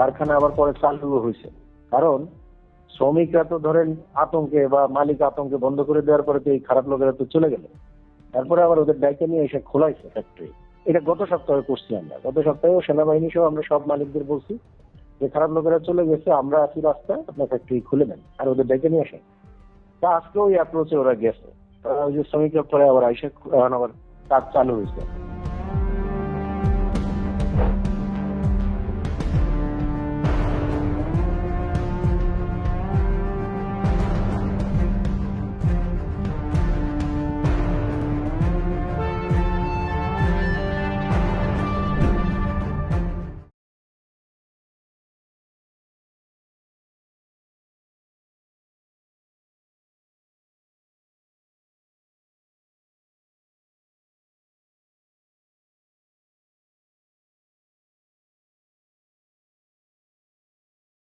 কারখানা আবার পরে চালু হয়েছে। কারণ শ্রমিকরা তো ধরেন আতঙ্কে বা মালিক আতঙ্কে বন্ধ করে দেওয়ার পরে তো এই খারাপ লোকেরা তো চলে গেল। তারপরে আবার ওদের দায়িত্ব নিয়ে এসে খোলাইছে ফ্যাক্টরি এটা গত সপ্তাহে করছি আমরা। গত সপ্তাহেও সেনাবাহিনী সহ আমরা সব মালিকদের বলছি যে খারাপ লোকেরা চলে গেছে, আমরা আছি রাস্তায়, আপনার ফ্যাক্টরি খুলে নেন আর ওদের ডেকে নিয়ে আসেন। তা আজকে ওই অ্যাপ্রোচে ওরা গেছে। তারা ওই যে শ্রমিকরা পরে আবার আইসা এখন আবার কাজ চালু হয়েছে।